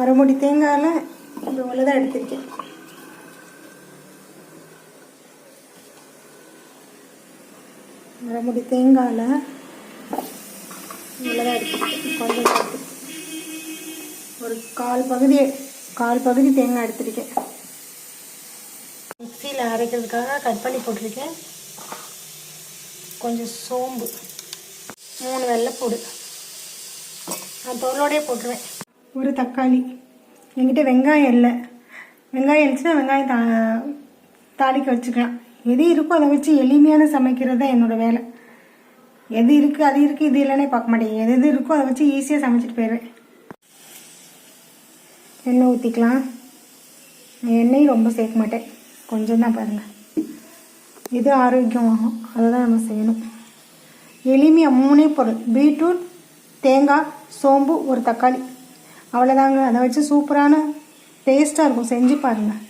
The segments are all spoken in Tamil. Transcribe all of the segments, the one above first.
அரை மூடி தேங்காயில் இவ்வளோ தான் எடுத்திருக்கேன். அரைமுடி தேங்காயில் இவ்வளோ தான் எடுத்திருக்கேன். கொஞ்சம் ஒரு கால் பகுதி கால் பகுதி தேங்காய் எடுத்திருக்கேன். மிக்சியில் அரைக்கிறதுக்காக கட் பண்ணி போட்டிருக்கேன். கொஞ்சம் சோம்பு. மூணு வெள்ளைப்பூடு. நான் தோலோடே போட்டுருவேன். ஒரு தக்காளி. என்கிட்ட வெங்காயம் இல்லை. வெங்காயம் இருந்துச்சுன்னா வெங்காயம் தா தாளிக்க வச்சுக்கலாம். எது இருக்கோ அதை வச்சு எளிமையான சமைக்கிறது தான் என்னோடய வேலை. எது இருக்குது அது இருக்குது இது இல்லைன்னே பார்க்க மாட்டேன். எது எது இருக்கோ அதை வச்சு ஈஸியாக சமைச்சிட்டு போயிடுவேன். எண்ணெய் ஊற்றிக்கலாம் எண்ணெயும் ரொம்ப சேர்க்க மாட்டேன். கொஞ்சம் தான் பாருங்கள் இது ஆரோக்கியமாகும். அதை தான் நம்ம செய்யணும். எளிமையாக மூணே பொருள். பீட்ரூட் தேங்காய் சோம்பு ஒரு தக்காளி. அவ்வளோதாங்க அதை வச்சு சூப்பரான டேஸ்ட்டாக இருக்கும். செஞ்சு பாருங்கள்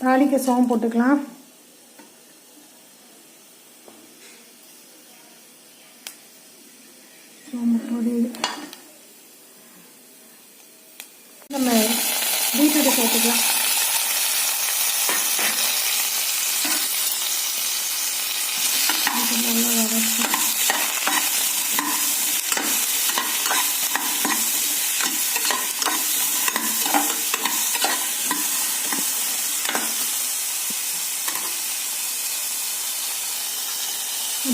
தாளிக்கு சோம்பு போட்டுக்கலாம். சோம்பு நம்ம பீட்ரூட்டை சேர்த்துக்கலாம். நல்லா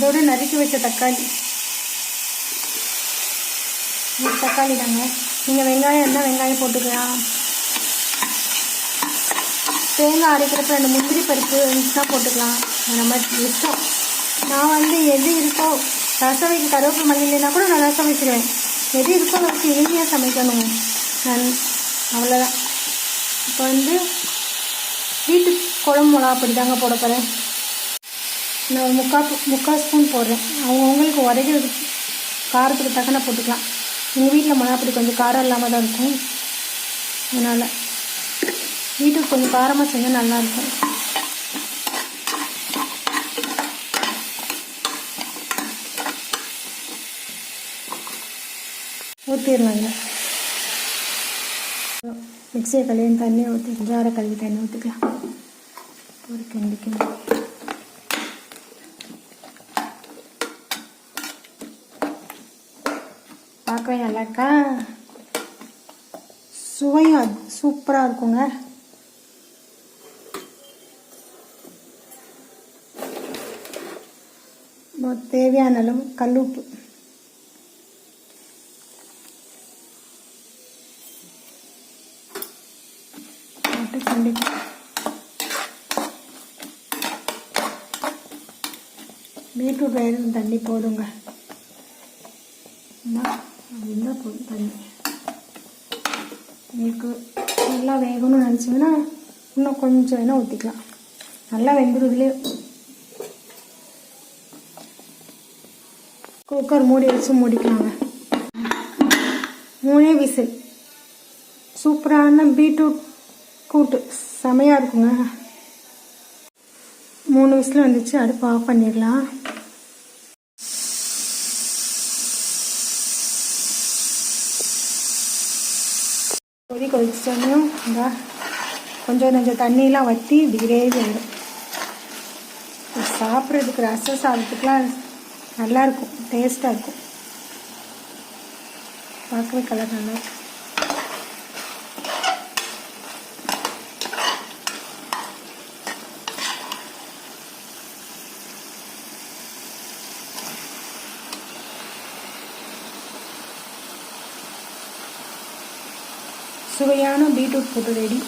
இதோடு நறுக்கி வச்ச தக்காளி. இது தக்காளி தாங்க. நீங்கள் வெங்காயம் இருந்தால் வெங்காயம் போட்டுக்கலாம். தேங்காய் அரைக்கிறப்ப ரெண்டு முந்திரி பருப்பு இருந்துச்சுன்னா போட்டுக்கலாம். அந்த நம்ம இஷ்டம். நான் வந்து எது இருக்கோ ரசம் வைக்க கருவேப்பிலை மல்லி இல்லைன்னா கூட நான் ரசம் வச்சுருவேன். எது இருக்கோ அதை வச்சு எளிமையாக சமைக்கணும். நான் அவ்வளோதான் இப்போ வந்து வீட்டு குழம்பு மிளகா அப்படி தாங்க போட போகிறேன் நான் ஒரு முக்கால் முக்கால் ஸ்பூன் போடுறேன். அவங்கவுங்களுக்கு உரைக்கிறதுக்கு காரத்துக்கு தக்கன போட்டுக்கலாம். எங்கள் வீட்டில் மிளகாப்பொடி கொஞ்சம் காரம் இல்லாமல் தான் இருக்கும். அதனால் வீட்டுக்கு கொஞ்சம் காரமாக செஞ்சால் நல்லாயிருக்கும் ஊற்றிடலாங்க மிக்சியை கழுவி தண்ணி ஊற்றி ஜாரை கழுவி தண்ணி ஊற்றிக்கலாம் ஒரு கிண்டி பார்க்கவே நல்லா இருக்கா சுவையும் அது சூப்பராக இருக்குங்க தேவையான அளவு கல்லுப்பு பீட்ரூட் வயிறு தண்ணி போடுங்க. அப்படின்னா போதும் தண்ணி. உங்களுக்கு நல்லா வேகணும்னு நினச்சிங்கன்னா இன்னும் கொஞ்சம் வேணால் ஊற்றிக்கலாம் நல்லா வெந்துடுதுலேயே குக்கர் மூடி வச்சு மூடிக்கலாங்க. மூணே விசில். சூப்பரான பீட்ரூட் கூட்டு. செமையாக இருக்குங்க. மூணு விசில் வந்துச்சு. அடுப்பு ஆஃப் பண்ணிடலாம். கொதி இந்த கொஞ்சம் கொஞ்சம் தண்ணியெலாம் வற்றி இப்படி கிரேவி வரும் சாப்பிட்றதுக்கு ரசம் சாப்பிட்றதுக்குலாம் நல்லாயிருக்கும் டேஸ்ட்டாக இருக்கும். பார்க்கவே கலர் நல்லா சுவையான பீட்ரூட் போட்டு ரெடி